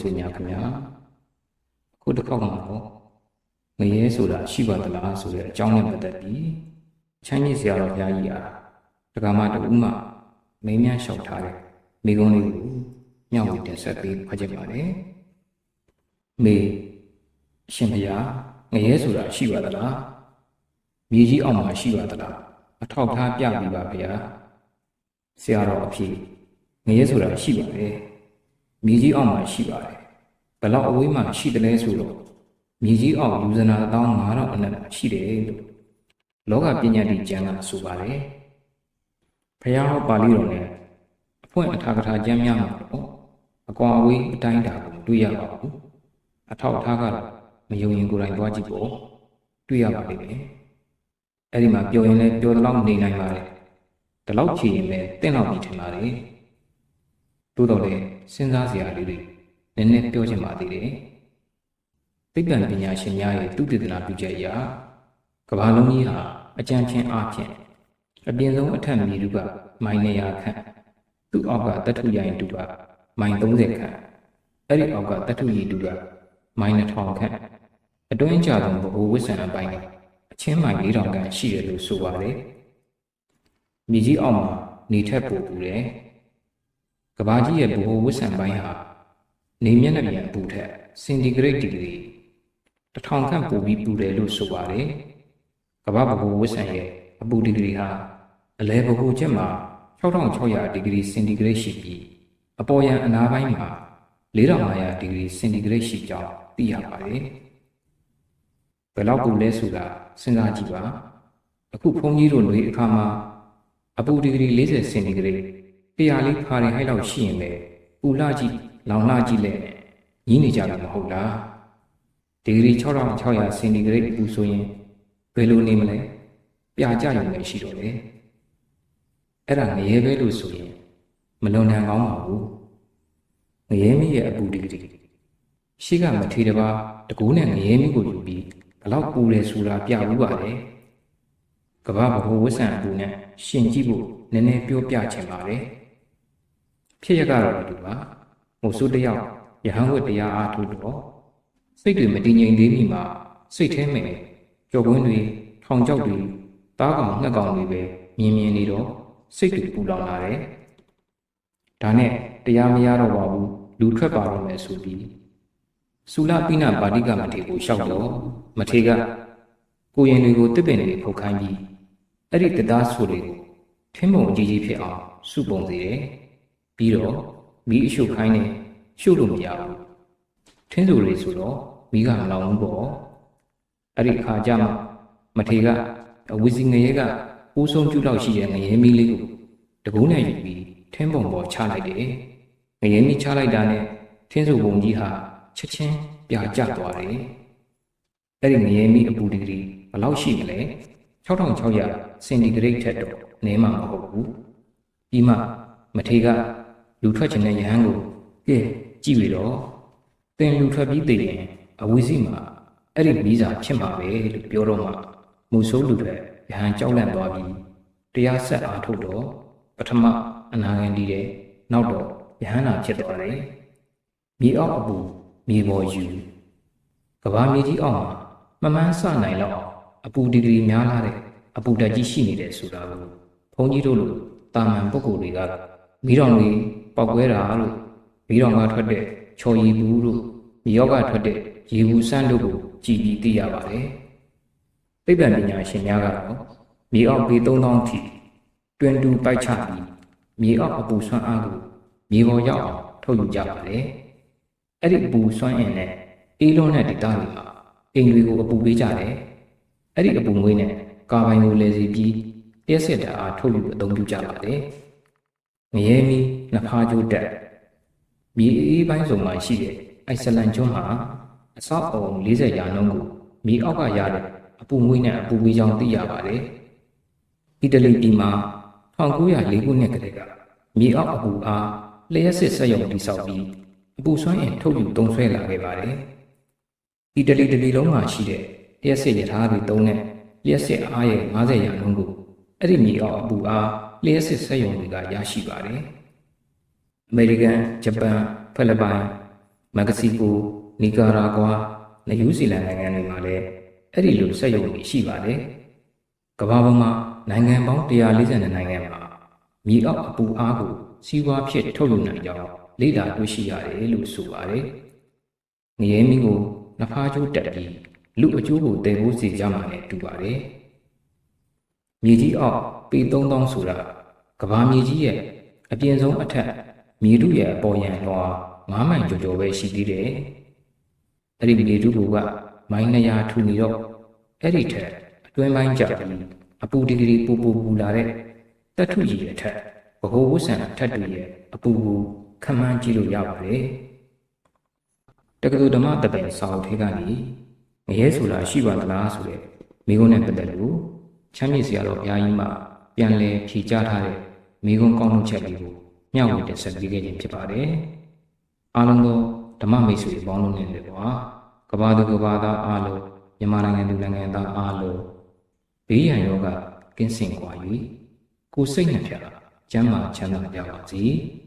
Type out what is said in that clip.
ဆွေများခင်ဗျာအခုတစ်ခေါက်မှာတော့ငရဲဆိုတာရှိပါသလားဆိုတဲ့အကြောင်းနဲ့ပတ်သက်ပြီးချမ်းမြေ့ဆရာတော်ဘုရားကြီးအားတက္ကမတူမှမင်းများလျှောက်ထားတဲ့မိကုံးလေးကိုမျှဝေတင်ဆက်ပေးဖတ်ချက်ပါတယ်မေအရှင်ဘုရားငရဲဆိုတာရှိပါသလားမြေကြီးအောက်မှာရှိပါသလားအထောက်ထားပြပြီးပါဗျာဆရာတော်အဖြစ်ငရဲဆိုတာရှိပါတယ် မြေကြီးအောက်မှာရှိပါတယ်ဘယ်လောက်အဝေးမှာရှိတယ်လဲဆိုတော့မြေကြီးအောက်ယူဇနာတောင်း9000အနက်မှာရှိတယ်လို့လောကပညာတိကျမ်းကဆိုပါတယ်ဘုရားဟောပါဠိတော်နဲ့အဖွင့်အထာကထာကျမ်းများမှာတော့အကွာအဝေးအတိုင်းတာကိုတွေ့ရပါဘူးအထောက်အထားကတော့မယုံရင်ကိုယ်တိုင်သွားကြည့်ဖို့တွေ့ရပါလိမ့်မယ်အဲ့ဒီမှာပြောရင်လည်းပြောသလောက်နေနိုင်ပါတယ်ဒီလောက်ဖြေရင်လည်းတင့်လောက်ပြီထင်ပါတယ် သို့တော်လည်းစဉ်းစားစရာလေးတွေနည်းနည်းပြောချင်ပါသေးတယ်သိပ္ပံပညာရှင်များရဲ့သူတည်တနာပြုချက်အရကမ္ဘာလုံးကြီးဟာအကြံဖြင့်အဖြစ်အပြင်ဆုံးအထက်မြေတုကမိုင်200ခန့်သူ့အောက်ကတထုရိုင်းတုကမိုင်30ခန့်အဲ့ဒီအောက်ကတထုရီတုကမိုင်2000ခန့်အတွင်းကြဆုံးဘ ਹੁ ဝိဆန်အပိုင်းကအချင်းမိုင်4000ခန့်ရှိတယ်လို့ဆိုပါတယ်မြေကြီးအောက်မှာနေထက်ပိုပူတယ် ကဘာကြီးရဲ့ဘဝဝစ်ဆန်ပိုင်းဟာနေမျက်နှာပြန်အပူထက်စင်တီဂရိတ်ဒီဂရီတထောင်ခန့်ပိုပြီးပူတယ်လို့ဆိုပါတယ်။ကဘာဘဝဝစ်ဆန်ရဲ့အပူဒီဂရီဟာအလဲဘဝချက်မှာ6600ဒီဂရီစင်တီဂရိတ်ရှိပြီးအပေါ်ယံအနားပိုင်းမှာ4500ဒီဂရီစင်တီဂရိတ်ရှိကြောင်းသိရပါတယ်။ဘယ်လောက်ကုန်လဲဆိုတာစဉ်းစားကြည့်ပါ။အခုဘုန်းကြီးတို့တွေအခါမှာအပူဒီဂရီ40စင်တီဂရိတ် တရားလေးဖာရင်ဟိုက်လောက်ရှိရင်လေပူလှကြည့်လောင်လှကြည့်လဲညီးနေကြမှာမဟုတ်လားဒီဂရီ6600စင်တီဂရိတ်ပူဆိုရင်ဘယ်လိုနေမလဲပြကြရုံနဲ့ရှိတော့လေအဲ့ဒါငရဲပဲလို့ဆိုရင်မလွန်နိုင်ကောင်းပါဘူးငရဲမီးရဲ့အပူဒီဂရီရှိကမထေတပါတကူနဲ့ငရဲမီးကိုယူပြီးဘလောက်ပူတယ်ဆိုတာပြဘူးပါတယ်ကဘာဘဘဝဆန်အပူနဲ့ရှင်ကြည့်ဖို့နည်းနည်းပြောပြချင်ပါတယ် ဖြစ်ရကတော့တူပါမို့ဆိုတယောက်ယဟန်ဝတ်တရားအားထုတ်တော့စိတ်တွေမတည်ငြိမ်သေးမိမှာစိတ်ထဲမှာကြော်ကွင်းတွေထောင်ချောက်တွေတားကောင်ငှက်ကောင်တွေပဲမြင်မြင်နေတော့စိတ်တွေပူလောင်လာတယ်ဒါနဲ့တရားမရတော့ပါဘူးလူထွက်ပါတော့မယ်ဆိုပြီးစူလပိနပါတိကမထေကိုရှောက်တော့မထေကကိုရင်တွေကိုတစ်ပင်တွေဖုတ်ခိုင်းပြီးအဲ့ဒီတရားဆိုတွေကိုထင်းမုံအကြီးကြီးဖြစ်အောင်စုပုံစေတယ် ပြီးတော့မီးအရှုပ်ခိုင်းနေရှုပ်လို့မရဘူးထင်းစုတွေဆိုတော့မီးကမလောင်ဘူးပေါ့အဲ့ဒီအခါကျမှမထေကအဝီစီငရဲကပိုးဆုံးကျူလောက်ရှိတဲ့ငရဲမီးလေးကိုတကုန်းနဲ့ယူပြီးထင်းပုံပေါ်ချလိုက်တယ်ငရဲမီးချလိုက်တာနဲ့ထင်းစုပုံကြီးဟာချက်ချင်းပြာကျသွားတယ်အဲ့ဒီငရဲမီးအပူဒီဂရီဘယ်လောက်ရှိမလဲ6600စင်တီဂရိတ်ထက်တော့နည်းမှာမဟုတ်ဘူးပြီးမှမထေက လူထွက်ခြင်းတဲ့ယဟန်ကိုကဲကြည့်ပြီတော့သင်လူထွက်ပြီးသိရင်အဝီစီမှာအဲ့ဒီမီးစာဖြစ်မှာပဲလို့ပြောတော့မှမူဆိုးလူတွေယဟန်ကြောက်လန့်သွားပြီးတရားဆက်အားထုတ်တော့ပထမအနာဂန်တီးတယ်နောက်တော့ယဟန်နာဖြစ်သွားတယ်မြေအောက်အပူမြေပေါ်ယူကဘာမြေကြီးအောက်မှာမမှန်းဆနိုင်တော့အပူဒီဂရီများလာတဲ့အပူဓာတ်ကြီးရှိနေတယ်ဆိုတာကိုဘုန်းကြီးတို့လိုတာမန်ပုဂ္ဂိုလ်တွေက မိတော်တွေပောက်ကွဲတာလို့မိတော်ကထွက်တဲ့ချော်ရည်ဘူးလို့မြေရောကထွက်တဲ့ရေဘူးစမ်းတို့ကိုကြည်ပြီးသိရပါတယ်သိပ္ပံပညာရှင်များကတော့မြေအောက်ပေ3000ထိတွင်တူပိုက်ချပြီးမြေအောက်အပူဆွမ်းအားကိုမြေပေါ်ရောက်အောင်ထုတ်ယူကြပါတယ်အဲ့ဒီအပူဆွမ်းအင်နဲ့အေးလုံးတဲ့ဒေတာတွေမှာအိမ်တွေကိုအပူပေးကြတယ်အဲ့ဒီအပူငွေးနဲ့ကာဘိုင်ကိုလဲစီပြီးလျှက်စစ်တာအားထုတ်ယူအသုံးပြုကြပါတယ် ငရဲမီနဖားကျိုးတက်မြေအေးပိုင်းစုံမှာရှိတဲ့အိုက်ဆလန်ကျွန်းဟာအဆောက်အအုံ40ရာနှုန်းကိုမြေအောက်ကရတဲ့အပူငွေးနဲ့အပူဝေးကြောင်းသိရပါတယ်အီတလီပြည်မှာ1904ခုနှစ်ကတည်းကမြေအောက်အပူအားလျှက်စစ်ဆက်ရုံတည်ဆောက်ပြီးအပူဆွမ်းအင်ထုတ်ယူသုံးစွဲလာခဲ့ပါတယ်အီတလီတပြည်လုံးမှာရှိတဲ့လျှက်စစ်ရထားတွေတုံးတဲ့လျှက်စစ်အားရဲ့90ရာနှုန်းကိုအဲ့ဒီမြေအောက်အပူအား လျှက်စစ်ဆက်ရုံတွေကရရှိပါတယ်အမေရိကန်ဂျပန်ဖိလစ်ပိုင်မက္ကဆီကိုနီကာရာဂွာနယူးဇီလန်နိုင်ငံတွေမှာလည်းအဲ့ဒီလိုစက်ရုံတွေရှိပါတယ်ကမ္ဘာပေါ်မှာနိုင်ငံပေါင်း142နိုင်ငံမှာမြေအောက်အပူအားကိုစီးပွားဖြစ်ထုတ်လုပ်နိုင်ကြောင်းလေ့လာတွေ့ရှိရတယ်လို့ဆိုပါတယ်ငရဲမီးကိုနဖားကျိုးတက်ပြီးလူအကျိုးကိုတည်ဖို့စီကြမှာလည်းတူပါတယ် မြေကြီးအောက်ပေ3000ဆိုတာကမ္ဘာမြေကြီးရဲ့အပြင်ဆုံးအထက်မြေထုရဲ့အပေါ်ယံလွှာ9မိုင်ကျော်ကျော်ပဲရှိသေးတယ်အဲ့ဒီမြေထုကမိုင်200ထူနေတော့အဲ့ဒီထက်အတွင်းပိုင်းကျပြီးအပူဒီဂရီပူပူပူလာတဲ့တက်ထုကြီးရဲ့ထက်ဘ ਹੁ ဝဆန်အထက်တွေရဲ့အပူကိုခံမှန်းကြည့်လို့ရပါတယ်တက္ကသိုလ်ဓမ္မတပင်စာအုပ်ထဲကနေငရဲဆိုတာရှိပါသလားဆိုတဲ့မိကုန်းနဲ့ပတ်သက်လို့ ချမ်းမြေ့စရာတော်ဘုရားကြီးမှပြန်လည်ဖြေကြားထားတဲ့မိကုန်းကောင်းမှုချက်လေးကိုမျှဝေတင်ဆက်ပေးခဲ့ခြင်းဖြစ်ပါတယ်အားလုံးသောဓမ္မမိတ်ဆွေပေါင်းလုံးနဲ့လည်းကွာကဘာသူကဘာသားအားလုံးမြန်မာနိုင်ငံသူနိုင်ငံသားအားလုံးဘေးရန်ရောဂါကင်းစင်ကွာ၍ကိုယ်စိတ်နှပြကျမ်းမာချမ်းသာကြပါစေ။